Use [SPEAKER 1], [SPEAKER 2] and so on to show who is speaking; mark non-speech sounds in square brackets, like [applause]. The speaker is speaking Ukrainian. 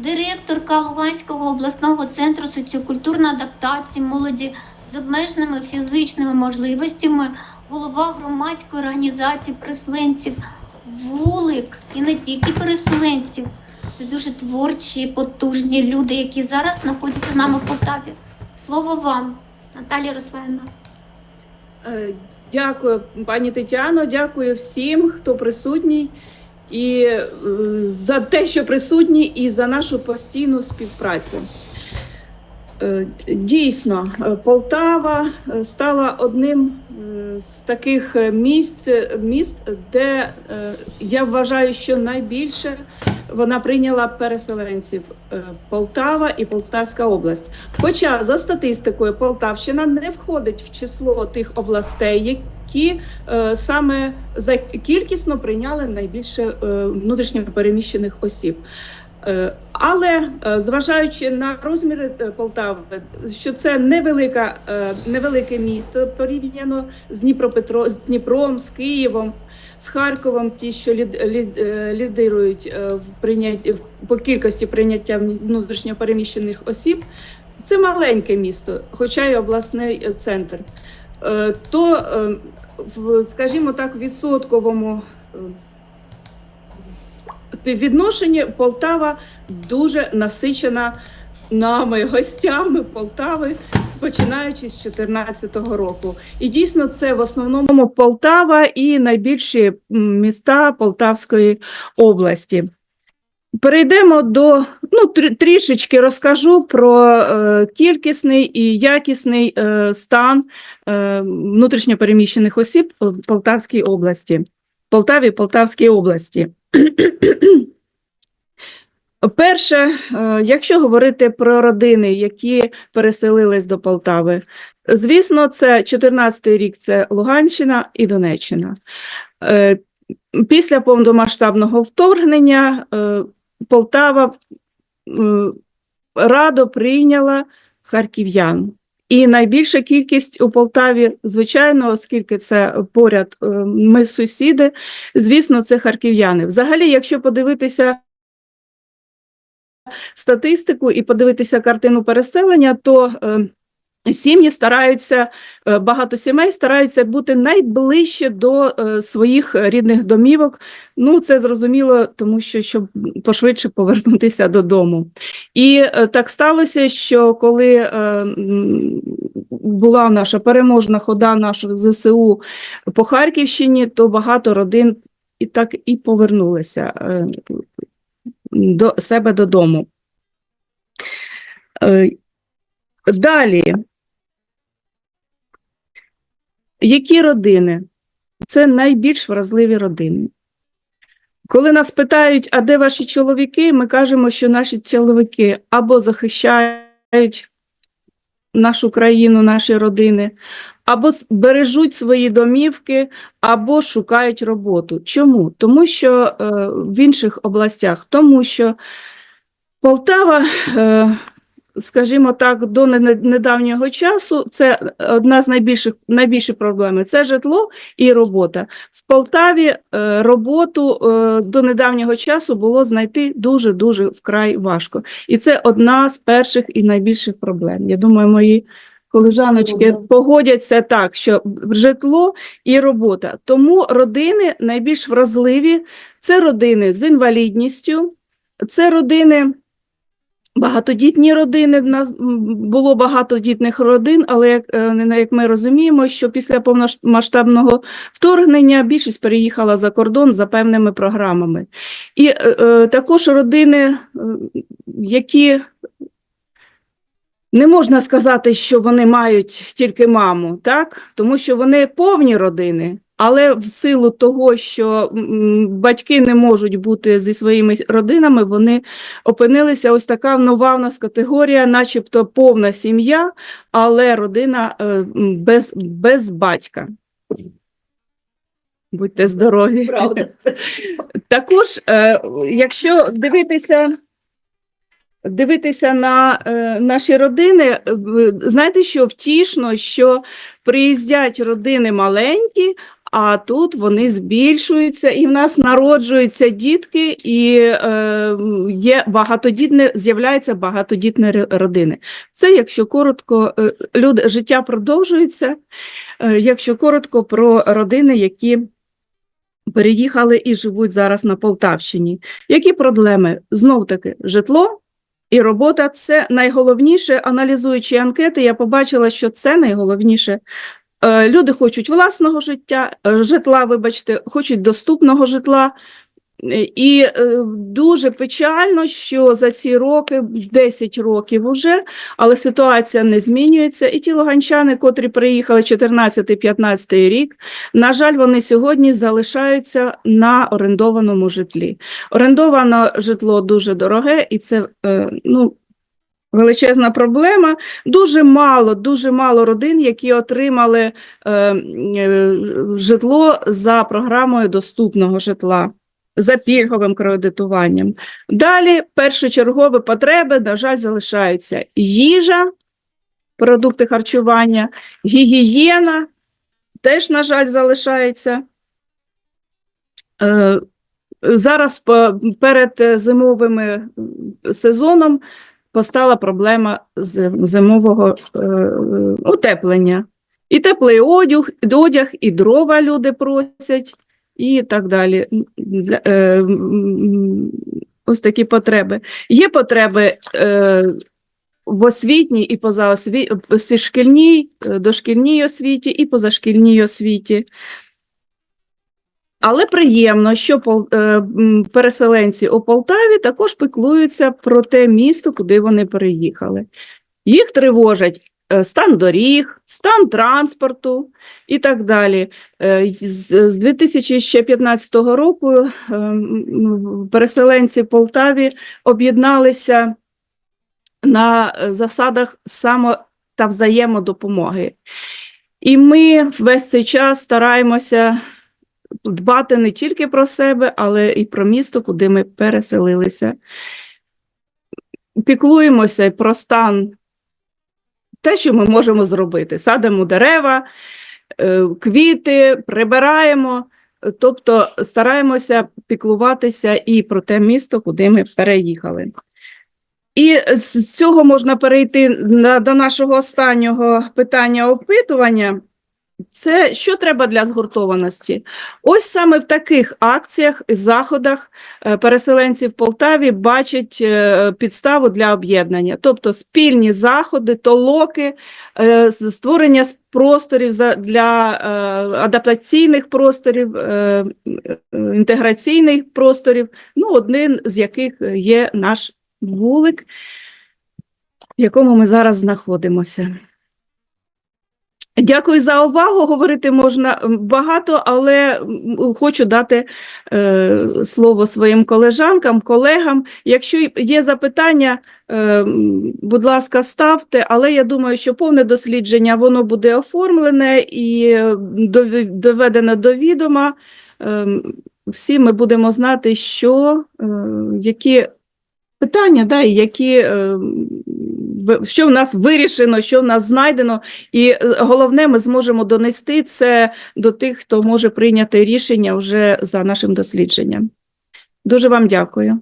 [SPEAKER 1] директорка Луганського обласного центру соціокультурної адаптації молоді з обмеженими фізичними можливостями, голова громадської організації переселенців вулик і не тільки переселенців. Це дуже творчі, потужні люди, які зараз знаходяться з нами в Полтаві. Слово вам, Наталія Русланівна.
[SPEAKER 2] Е, Дякую, пані Тетяно. Дякую всім, хто присутній, і е, за те, що присутні, і за нашу постійну співпрацю. Е, Дійсно, е, Полтава стала одним з таких місць, міст, де я вважаю, що найбільше вона прийняла переселенців Полтава і Полтавська область. Хоча за статистикою Полтавщина не входить в число тих областей, які е, саме за кількісно прийняли найбільше е, внутрішньо переміщених осіб. Е, але зважаючи на розміри Полтави, що це невелика, невелике місто порівняно з Дніпропетро, з Дніпром, з Києвом, з Харковом, ті, що лід, лід, лідирують в прийнятті в- по кількості прийняття внутрішньо переміщених осіб, це маленьке місто, хоча й обласний центр. Е, То, е, скажімо так, відсотковому е, співвідношенні Полтава дуже насичена нами, гостями Полтави, починаючи з 2014 року. І дійсно, це в основному Полтава і найбільші міста Полтавської області. Перейдемо до ну, трішечки розкажу про е, кількісний і якісний е, стан е, внутрішньопереміщених осіб в Полтавській області. Полтаві Полтавській області. [clears throat] Перше, якщо говорити про родини, які переселились до Полтави, звісно, це 14-й рік це Луганщина і Донеччина. Після повномасштабного вторгнення Полтава е, радо прийняла харків'ян. І найбільша кількість у Полтаві, звичайно, оскільки це поряд е, ми сусіди, звісно, це харків'яни. Взагалі, якщо подивитися статистику і подивитися картину переселення, то е, сім'ї стараються, е, багато сімей стараються бути найближче до е, своїх рідних домівок. Ну, це зрозуміло, тому що щоб пошвидше повернутися додому. І е, так сталося, що коли була наша переможна хода наших ЗСУ по Харківщині, то багато родин і так і повернулися до себе додому. Далі. Які родини? Це найбільш вразливі родини. Коли нас питають, а де ваші чоловіки, ми кажемо, що наші чоловіки або захищають нашу країну, наші родини, або бережуть свої домівки, або шукають роботу. Чому? Тому що е, в інших областях, тому що Полтава, е, скажімо так, до недавнього часу це одна з найбільших найбільших проблем це житло і робота. В Полтаві е, роботу е, до недавнього часу було знайти дуже дуже вкрай важко. І це одна з перших і найбільших проблем. Я думаю, мої колежаночки погодяться так, що житло і робота. Тому родини найбільш вразливі це родини з інвалідністю, це родини. Багатодітні родини в нас було багатодітних родин, але як, е, як ми розуміємо, що після повномасштабного вторгнення більшість переїхала за кордон за певними програмами. І е, е, також родини, е, які не можна сказати, що вони мають тільки маму, так? тому що вони повні родини. Але в силу того, що батьки не можуть бути зі своїми родинами, вони опинилися ось така нова в нас категорія, начебто повна сім'я, але родина е, без, без батька. Будьте здорові.
[SPEAKER 3] Правда.
[SPEAKER 2] Також, е, якщо дивитися, дивитися на е, наші родини, е, знаєте, що втішно, що приїздять родини маленькі, а тут вони збільшуються, і в нас народжуються дітки, і е, є багатодітне, з'являються багатодітні родини. Це, якщо коротко, е, люд, життя продовжується, е, якщо коротко про родини, які переїхали і живуть зараз на Полтавщині. Які проблеми? Знов таки, житло і робота це найголовніше. Аналізуючи анкети, я побачила, що це найголовніше. Е, Люди хочуть власного життя, е, житла, вибачте, хочуть доступного житла. Е, І дуже печально, що за ці роки, 10 років уже, але ситуація не змінюється. І ті луганчани, котрі приїхали 14-15 рік, на жаль, вони сьогодні залишаються на орендованому житлі. Орендоване житло дуже дороге, і це ну, величезна проблема. Дуже мало, дуже мало родин, які отримали е, е, житло за програмою доступного житла. За пільговим кредитуванням. Далі першочергові потреби, на жаль, залишаються їжа, продукти харчування, гігієна, теж, на жаль, залишається. Е, Зараз перед зимовим е, сезоном постала проблема зимового е, утеплення. І теплий одяг, одяг, і дрова люди просять, і так далі. Е, Ось такі потреби. Є потреби е, в освітній і позаосвітній, шкільній, дошкільній освіті і позашкільній освіті. Але приємно, що е, переселенці у Полтаві також піклуються про те місто, куди вони переїхали. Їх тривожать е, стан доріг, стан транспорту і так далі. Е, З з 2015 року переселенці в Полтаві об'єдналися на засадах само та взаємодопомоги. І ми весь цей час стараємося дбати не тільки про себе, але і про місто, куди ми переселилися. Піклуємося про стан, те, що ми можемо зробити. Садимо дерева, е, квіти, прибираємо, тобто стараємося піклуватися і про те місто, куди ми переїхали. І з цього можна перейти до нашого останнього питання опитування. Це що треба для згуртованості? Ось саме в таких акціях і заходах е, переселенці в Полтаві бачать е, підставу для об'єднання, тобто спільні заходи, толоки, е, створення просторів для адаптаційних просторів, інтеграційних просторів, ну, один з яких є наш вулик, в якому ми зараз знаходимося. Дякую за увагу. Говорити можна багато, але хочу дати е, слово своїм колежанкам, колегам. Якщо є запитання, е, будь ласка, ставте, але я думаю, що повне дослідження воно буде оформлене і доведене до відома. Е, всі ми будемо знати, що, е, які питання, да, і які, е, що в нас вирішено, що в нас знайдено, і е, головне, ми зможемо донести це до тих, хто може прийняти рішення вже за нашим дослідженням. Дуже вам дякую.